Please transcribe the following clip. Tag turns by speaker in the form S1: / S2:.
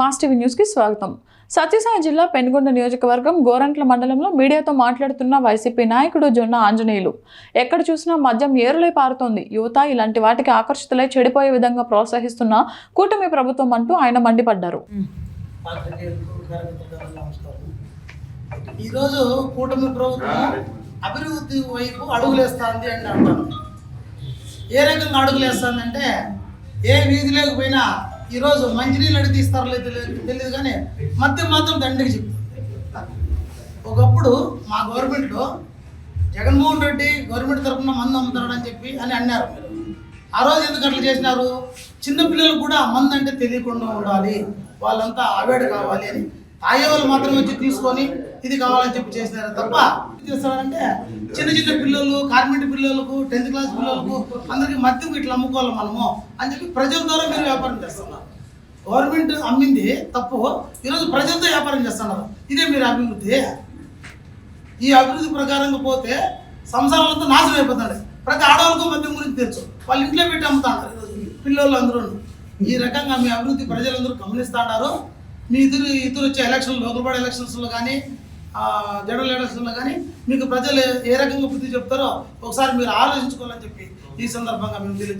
S1: Mass TV న్యూస్కి స్వాగతం. సత్యసాయి జిల్లా పెనుగొండ నియోజకవర్గం గోరంట్ల మండలంలో మీడియాతో మాట్లాడుతున్న వైసీపీ నాయకుడు జొన్న ఆంజనేయులు. ఎక్కడ చూసినా మద్యం ఏరులై పారుతోంది. యువత ఇలాంటి వాటికి ఆకర్షితులై చెడిపోయే విధంగా ప్రోత్సహిస్తున్న కూటమి ప్రభుత్వం అంటూ ఆయన మండిపడ్డారు.
S2: ఈరోజు కూటమి ప్రభుత్వం అభివృద్ధి వైపు అడుగులేస్తుంది అని అంటాను ఏ రకంగా అడుగులేస్తుందంటే ఏ వీధిలోకి పోయినా ఈరోజు మంచినీళ్ళు అడిగి తీస్తారో లేదు తెలియదు తెలియదు కానీ మద్యం మాత్రం దండికి చెప్తుంది ఒకప్పుడు మా గవర్నమెంట్లో జగన్మోహన్ రెడ్డి గవర్నమెంట్ తరఫున మందు అమ్ముతాడని చెప్పి అని అన్నారు. ఆ రోజు ఎందుకు అట్లా చేసినారు? చిన్నపిల్లలు కూడా మందు అంటే తెలియకుండా ఉండాలి. వాళ్ళంతా అవేడు కావాలి అని. తాగే మాత్రమే మాత్రం వచ్చి తీసుకొని ఇది కావాలని చెప్పి చేసినారు తప్ప చేస్తారంటే చిన్న చిన్న పిల్లలు కార్మెంట్ పిల్లలకు టెన్త్ క్లాస్ పిల్లలకు అందరికి మద్యం ఇట్లా అమ్ముకోవాలి మనము అని చెప్పి ప్రజల ద్వారా మీరు వ్యాపారం చేస్తున్నారు. గవర్నమెంట్ అమ్మింది తప్పు. ఈరోజు ప్రజలతో వ్యాపారం చేస్తున్నారు. ఇదే మీరు అభివృద్ధి. ఈ అభివృద్ధి ప్రకారంగా పోతే సంసారాలంతా నాశనం అయిపోతుంది ప్రతి ఆడవాళ్ళకు మద్యం గురించి తెలుసు. వాళ్ళ ఇంట్లో పెట్టి అమ్ముతారు. పిల్లలు అందరూ. ఈ రకంగా మీ అభివృద్ధి ప్రజలందరూ గమనిస్తాడారు మీ ఇద్దరు ఇద్దరు వచ్చే ఎలక్షన్ లోకల్ బాడీ ఎలక్షన్స్లో కానీ జనరల్ ఎలక్షన్లో కానీ మీకు ప్రజలు ఏ రకంగా బుద్ధి చెప్తారో ఒకసారి మీరు ఆలోచించుకోవాలని చెప్పి ఈ సందర్భంగా మేము తెలియజేస్తాం